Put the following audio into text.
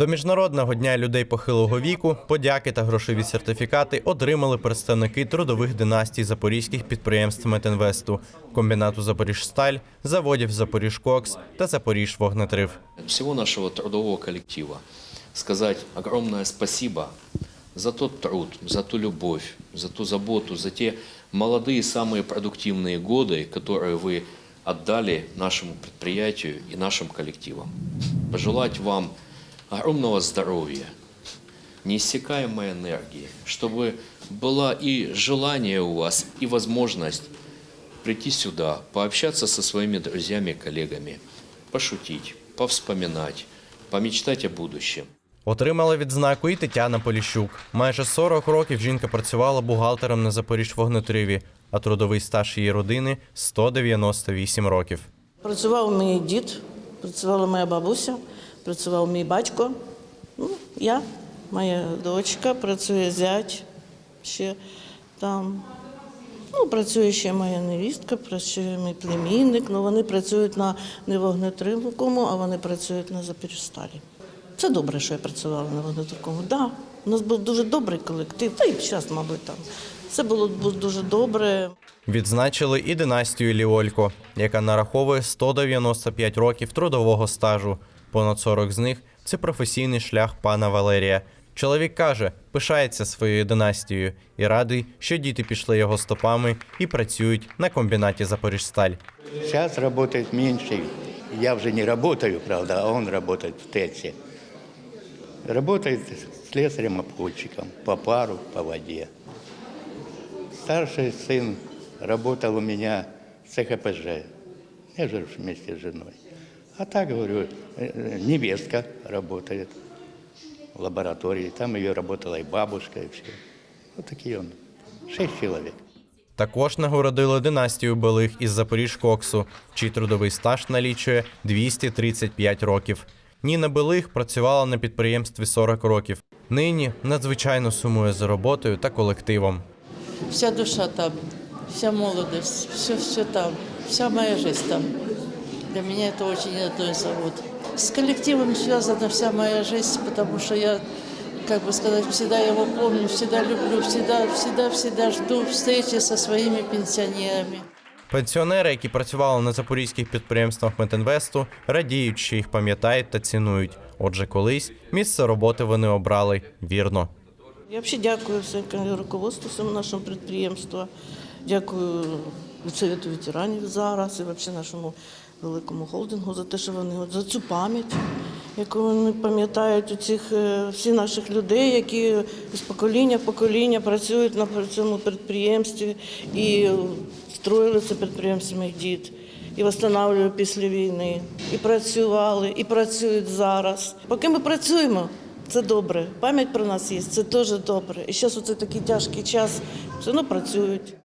До міжнародного дня людей похилого віку подяки та грошові сертифікати отримали представники трудових династій запорізьких підприємств Метинвесту, комбінату Запоріжсталь, заводів Запоріжкокс та Запоріжвогнетрив. от всего нашего трудового коллектива сказать огромное спасибо за тот труд, за ту любовь, за ту заботу, за те молодые самые продуктивные годы, которые вы отдали нашему предприятию и нашим коллективам. Пожелать вам огромного здоровья, неиссякаемой энергии, чтобы было и желание у вас, и возможность прийти сюда, пообщаться со своими друзьями и коллегами, пошутить, повспоминать, помечтать о будущем. Отримала відзнаку і Тетяна Поліщук. Майже 40 років жінка працювала бухгалтером на Запоріжвогнетриві, а трудовий стаж її родини 198 років. Працював мій дід, працювала моя бабуся, працював мій батько, ну, я, моя дочка, працює зять ще там. Ну, працює ще моя невістка, працює мій племінник, ну вони працюють на не вогнетривкому, а вони працюють на Запоріжсталі. Це добре, що я працювала на вогнетривкому. Так, да, у нас був дуже добрий колектив, та й зараз, мабуть, там. Це було дуже добре. Відзначили і династію Ліолько, яка нараховує 195 років трудового стажу. Понад 40 з них це професійний шлях пана Валерія. Чоловік каже, пишається своєю династією і радий, що діти пішли його стопами і працюють на комбінаті Запоріжсталь. Сейчас работает меньше. Я уже не работаю, правда, а он работает в ТЭЦе. Работает слесарем-обходчиком по пару, по воде. Старший сын работал у меня в ЦХПЖ. Я же вместе с женой. А так, говорю, э, э, невестка работает в лаборатории. Там ее работала и бабушка, и все. Вот такие он. Шесть человек. Також нагородили династію Белих із Запоріжкоксу, чий трудовий стаж налічує 235 років. Ніна Белих працювала на підприємстві 40 років. Нині надзвичайно сумує за роботою та колективом. Вся душа там, вся молодость, все, все там, вся моя жизнь там. Для меня это очень одно из завод. С коллективом связана вся моя жизнь, потому что я, как бы сказать, всегда его помню, всегда люблю, всегда, всегда, всегда жду встречи со своими пенсионерами. Пенсіонери, які працювали на запорізьких підприємствах Метинвесту, радіють, що їх пам'ятають та цінують. Отже, колись місце роботи вони обрали вірно. Я взагалі дякую всім руководству всьому нашому підприємству. Дякую Совєту ветеранів зараз і взагалі нашому великому холдингу за те, що вони от за цю пам'ять, яку вони пам'ятають у цих е, всі наших людей, які з покоління в покоління працюють на цьому підприємстві і строїли це підприємство мій дід. І встановлювали після війни, і працювали, і працюють зараз. Поки ми працюємо, це добре. Пам'ять про нас є, це дуже добре. І зараз у такий тяжкий час все одно працюють.